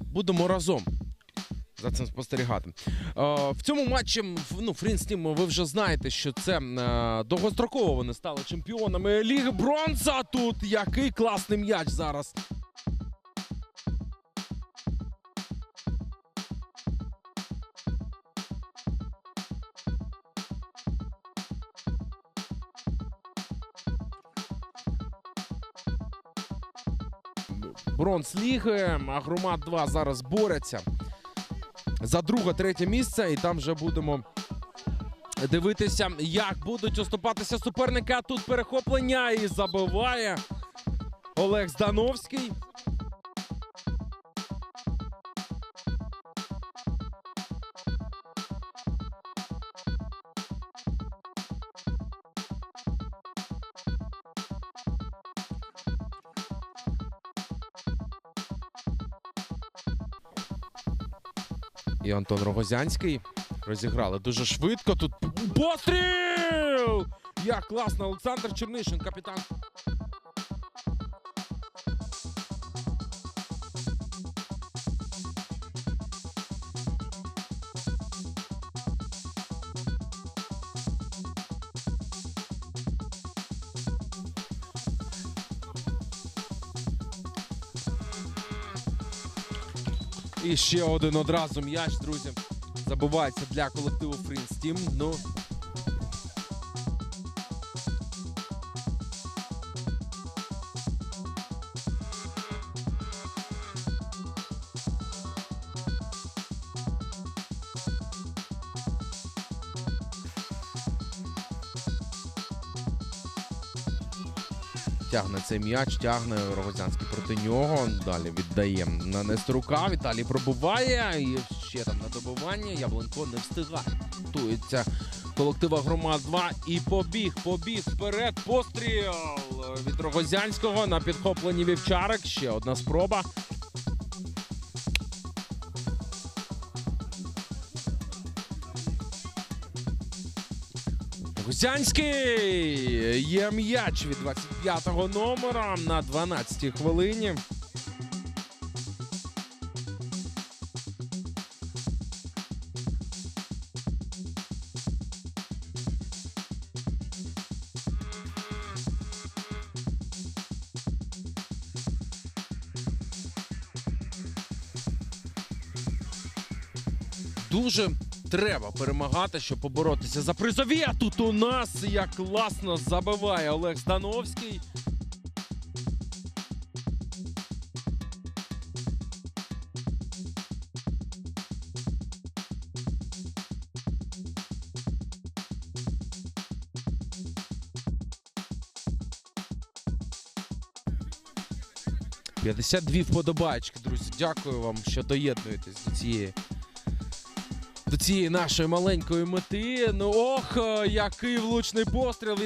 Будемо разом за цим спостерігати. В цьому матчі ну, Фрінстім, ви вже знаєте, що це е, довгостроково вони стали чемпіонами Ліги Бронза. Тут який класний м'яч зараз. Бронз ліги, а Громад 2 зараз бореться за друге, третє місце, і там вже будемо дивитися, як будуть оступатися суперники. А тут перехоплення і забиває Олег Здановський. І Антон Рогозянський розіграли дуже швидко. Тут постріл! Як класно! Олександр Чернишин, капітан. І ще один одразу м'яч, друзі. Забувається для колективу Фрінс Тім. Ну. Тягне цей м'яч, тягне Рогозянський проти нього. Далі віддає на Нестерука. Віталій пробуває. І ще там на добування. Яблонько не встигає. Готується колектива Громад 2 і побіг, побіг вперед. Постріл від Рогозянського на підхопленні вівчарик. Ще одна спроба. Гусянський є м'яч від 25-го номера на 12-й хвилині. Дуже треба перемагати, щоб поборотися за призові. А тут у нас як класно забиває Олег Здановський. П'ятдесят дві вподобайки, друзі. Дякую вам, що доєднуєтесь до цієї до цієї нашої маленької мети. Ну ох, е, який влучний постріл.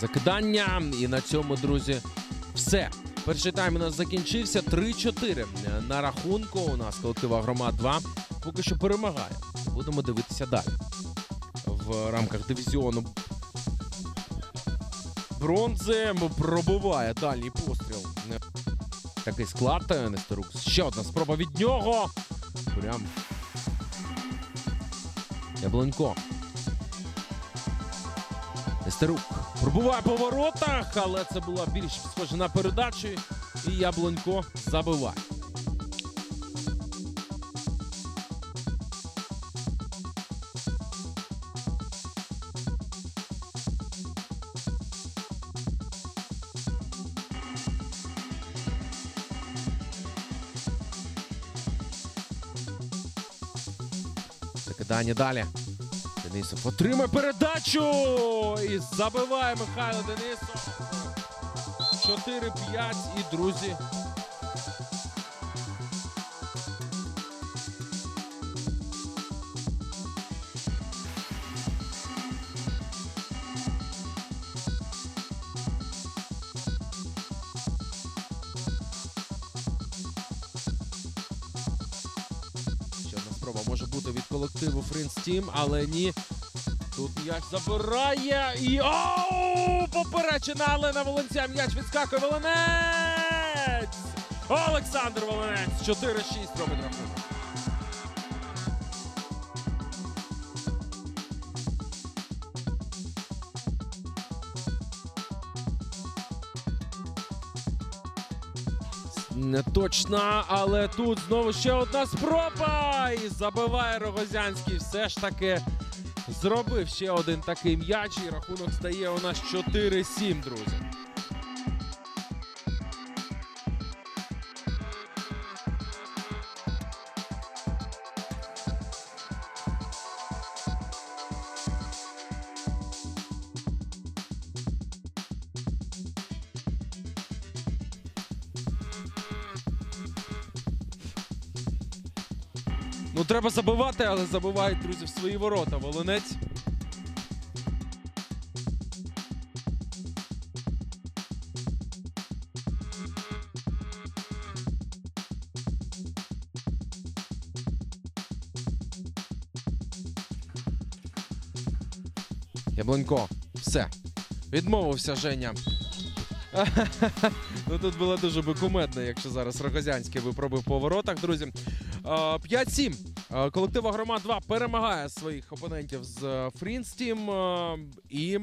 Закидання. І на цьому, друзі, все. Перший тайм у нас закінчився. 3-4 на рахунку. У нас колектива Громад 2 поки що перемагає. Будемо дивитися далі. В рамках дивізіону бронзи пробиває дальній постріл. Такий склад е, Нестерук. Ще одна спроба від нього. Прям. Яблонько. Нестерук пробуває по воротах, але це була більш схожа на передачу. І Яблонько забиває. Дані далі. Денисов отримає передачу! І забиває Михайло Денисов. 4-5 і друзі. Ще одна спроба Може колективу Friends Team, але ні. Тут м'яч забирає і. Оу! Поперечина Алена Волонця. М'яч відскакує Волонець! Олександр Волонець! 4-6 робить рахунок. Не точна, але тут знову ще одна спроба. І забиває Рогозянський. Все ж таки зробив ще один такий м'яч. І рахунок стає у нас 4-7, друзі. Ну, треба забивати, але забивають, друзі, в свої ворота. Волонець. Яблонько, все. Відмовився Женя. Ну тут було дуже би кумедно, якщо зараз Рогозянський би пробив по воротах, друзі. А, 5-7. А, громад Агрома 2 перемагає своїх опонентів з Фрінстім. І